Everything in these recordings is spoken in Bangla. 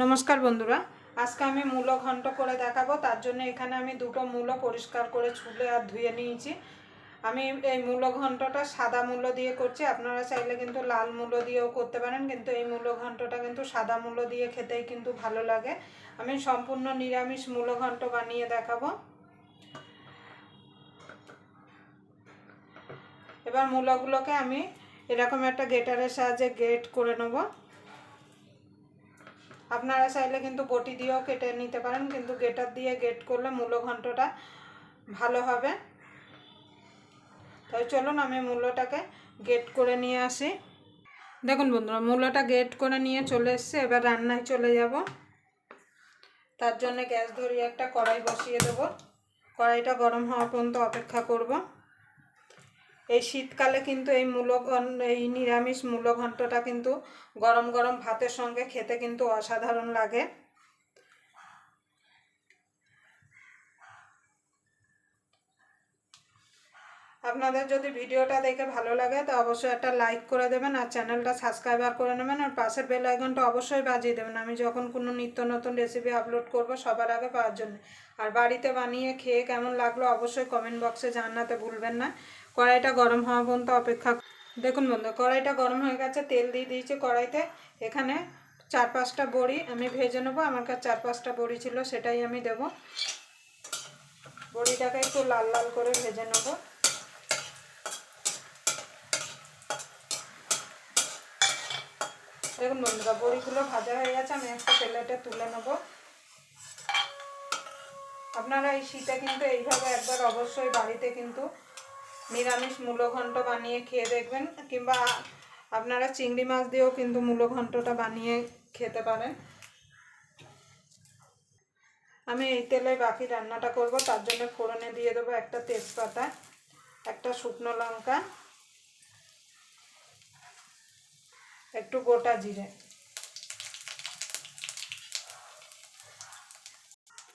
নমস্কার বন্ধুরা, আজকে আমি মূলো ঘন্ট করে দেখাবো, তার জন্য এখানে আমি দুটো মূলো পরিষ্কার করে ছুলে আর ধুয়ে নিয়েছি। আমি এই মূলো ঘন্টটা সাদা মূলো দিয়ে করছি, আপনারা চাইলে কিন্তু লাল মূলো দিয়েও করতে পারেন, কিন্তু এই মূলো ঘন্টটা কিন্তু সাদা মূলো দিয়ে খেতেই কিন্তু ভালো লাগে। আমি সম্পূর্ণ নিরামিষ মূলো ঘন্ট বানিয়ে দেখাবো। এবার মূলোগুলোকে আমি এরকম একটা গেটারের সাহায্যে গেট করে নেব। আপনারা চাইলে কিন্তু বটি দিয়েও কেটে নিতে পারেন, কিন্তু গেটার দিয়ে গেট করলে মূলো ঘন্টটা ভালো হবে। তাই চলুন আমি মূলোটাকে গেট করে নিয়ে আসি। দেখুন বন্ধুরা মূলোটা গেট করে নিয়ে চলে এসছে, এবার রান্নায় চলে যাব। তার জন্য গ্যাস ধরিয়ে একটা কড়াই বসিয়ে দেব। কড়াইটা গরম হওয়া পর্যন্ত অপেক্ষা করব। এই শীতকালে কিন্তু এই মূলো এই নিরামিষ মূলো ঘন্টটা কিন্তু গরম গরম ভাতের সঙ্গে খেতে কিন্তু অসাধারণ লাগে। আপনাদের যদি ভিডিওটা দেখে ভালো লাগে, তো অবশ্যই একটা লাইক করে দেবেন আর চ্যানেলটা সাবস্ক্রাইবার করে নেবেন আর পাশের বেল আইকনটা অবশ্যই বাজিয়ে দেবেন। আমি যখন কোনো নিত্য নতুন রেসিপি আপলোড করব সবার আগে পাওয়ার জন্য। আর বাড়িতে বানিয়ে খেয়ে কেমন লাগল অবশ্যই কমেন্ট বক্সে জানাতে ভুলবেন না। কড়াইটা গরম হওয়া পর্যন্ত অপেক্ষা দেখুন বন্ধু, কড়াইটা গরম হয়ে গেছে, তেল দিয়ে দিয়েছি কড়াইতে। এখানে চার পাঁচটা বড়ি আমি ভেজে নেব, আমার কাছে চার পাঁচটা বড়ি ছিল, সেটাই আমি দেব। বড়িটাকে একটু লাল লাল করে ভেজে নেব। দেখুন বন্ধুরা, বড়িগুলো ভাজা হয়ে গেছে, আমি একটা প্লেটে তুলে নেব। আপনারা এই শীতে কিন্তু এইভাবে একবার অবশ্যই বাড়িতে কিন্তু নিরামিষ মূলঘণ্ট বানিয়ে খেয়ে দেখবেন, কিংবা আপনারা চিংড়ি মাছ দিয়েও কিন্তু মূলঘণ্টটা বানিয়ে খেতে পারেন। আমি এই তেলে বাকি রান্নাটা করব, তার জন্য ফোড়নে দিয়ে দেবো একটা তেজপাতা, একটা শুকনো লঙ্কা, একটু গোটা জিরে।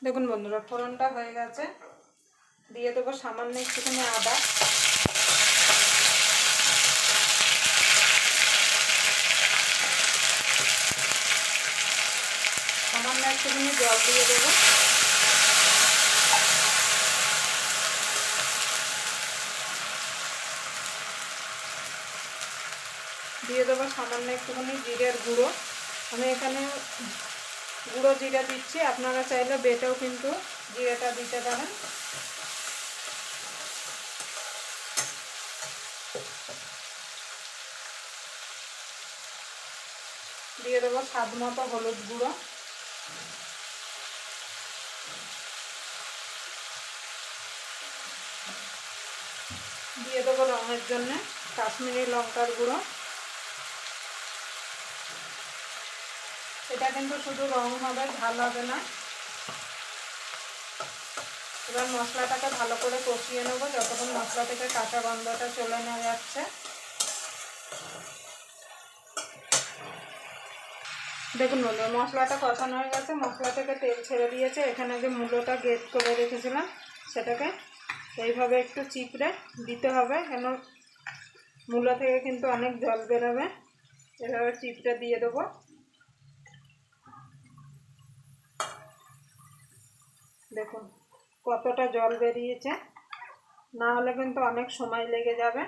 দেখুন বন্ধুরা, ফোড়নটা হয়ে গেছে। দিয়ে দেবো সামান্য একটুখানি আদা। সামান্য একটুখানি জল দিয়ে দেবো। দিয়ে দেবো সামান্য একটুখানি জিরের গুঁড়ো। আমি এখানে গুঁড়ো জিরা দিচ্ছি, আপনারা চাইলে বেটেও কিন্তু জিরেটা দিতে পারেন। দিয়ে দেবো স্বাদ মতো হলুদ গুঁড়ো। দিয়ে দেবো রঙের জন্য কাশ্মীরি লঙ্কার গুঁড়ো। এটা কিন্তু শুধু রং হবে, ঝাল হবে না। এবার মশলাটাকে ভালো করে কষিয়ে নেব, যতক্ষণ মশলা থেকে কাঁচা গন্ধটা চলে না যাচ্ছে। দেখুন বন্ধু মশলাটা কষানো হয়ে গেছে। মশলা থেকে তেল ছেড়ে দিয়েছে। এখানে যে মূলোটা গেট করে রেখেছিলাম, সেটাকে এইভাবে একটু চিপড়ে দিতে হবে, কেন মূলো থেকে কিন্তু অনেক জল বেরোবে। এভাবে চিপড়ে দিয়ে দেবো। দেখুন কতটা জল বেরিয়েছে। না হলে কিন্তু অনেক সময় লেগে যাবে।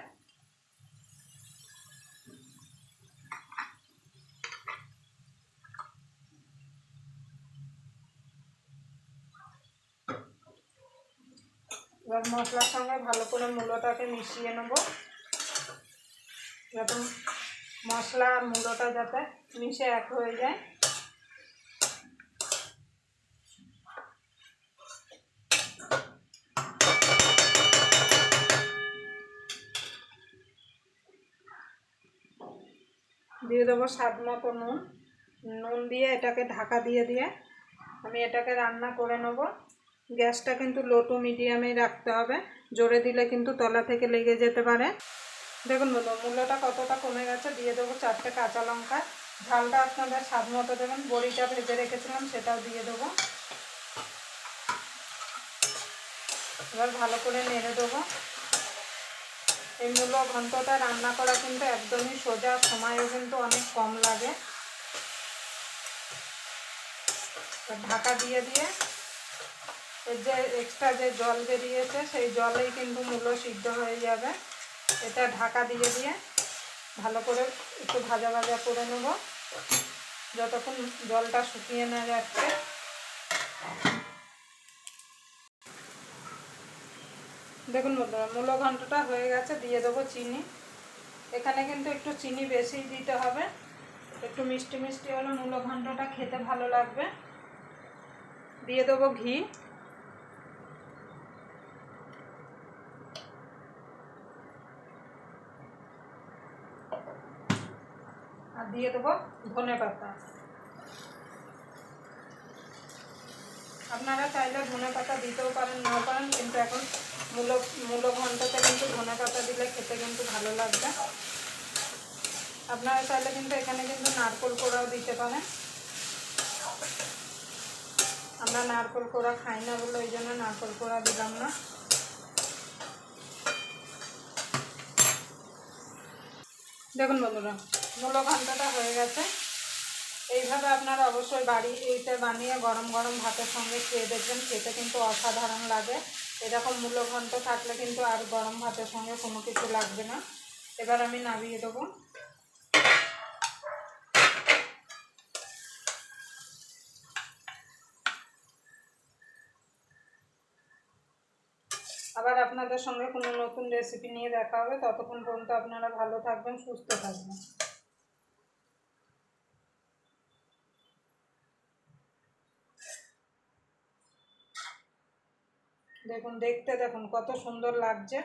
এবার মশলার সঙ্গে ভালো করে মূলোটাকে মিশিয়ে নেব। যাতে মশলা আর মূলোটা যাতে মিশে এক হয়ে যায়। দিয়ে দেবো স্বাদ মতো নুন। নুন দিয়ে এটাকে ঢাকা দিয়ে দিয়ে আমি এটাকে রান্না করে নেব। গ্যাসটা কিন্তু লো টু মিডিয়ামেই রাখতে হবে। জোরে দিলে কিন্তু তলা থেকে লেগে যেতে পারে। দেখুন বন্ধু, মূল্যটা কতটা কমে গেছে দিয়ে দেবো চারটে কাঁচা লঙ্কা। ঝালটা আপনাদের স্বাদ মতো দেবেন বড়িটা ভেজে রেখেছিলাম, সেটাও দিয়ে দেবো। এবার ভালো করে নেড়ে দেবো। এই মূল্য ঘন্টটা রান্না করা কিন্তু একদমই সোজা, সময়ও কিন্তু অনেক কম লাগে। ঢাকা দিয়ে দিয়ে এর যে এক্সট্রা যে জল বেরিয়েছে, সেই জলেই কিন্তু মূলো সিদ্ধ হয়ে যাবে। এটা ঢাকা দিয়ে দিয়ে ভালো করে একটু ভাজা ভাজা করে নেব। যতক্ষণ জলটা শুকিয়ে না যাচ্ছে। দেখুন বন্ধুরা মূলো ঘন্টটা হয়ে গেছে, দিয়ে দেবো চিনি। এখানে কিন্তু একটু চিনি বেশি দিতে হবে। একটু মিষ্টি মিষ্টি হলে মূলো ঘন্টটা খেতে ভালো লাগবে। দিয়ে দেবো ঘি। আর দিয়ে দেবো ধনে পাতা। আপনারা চাইলে ধনে পাতা দিতেও পারেন, নাও পারেন, কিন্তু এখন মূলো মূলো ঘন্টাতে কিন্তু ধনে পাতা দিলে খেতে কিন্তু ভালো লাগবে। আপনারা চাইলে কিন্তু এখানে কিন্তু নারকোল কোড়াও দিতে পারেন। আমরা নারকোল কোড়া খাই না বলে ওই জন্য নারকোল কোড়া দিলাম না। দেখুন বন্ধুরা মূলো ঘন্টাটা হয়ে গেছে। এইভাবে আপনারা অবশ্যই বাড়ি এইটা বানিয়ে গরম গরম ভাতের সঙ্গে খেয়ে দেখবেন, খেতে কিন্তু অসাধারণ লাগে। এরকম মূল্য ঘন্ট থাকলে কিন্তু আর গরম ভাতের সঙ্গে কোনো কিছু লাগবে না। এবার আমি নামিয়ে দেবো। আপনাদের সঙ্গে কোনো নতুন রেসিপি নিয়ে দেখা হবে। ততক্ষণ পর্যন্ত আপনারা ভালো থাকবেন, সুস্থ থাকবেন। দেখুন, দেখতে দেখুন, কত সুন্দর লাগছে।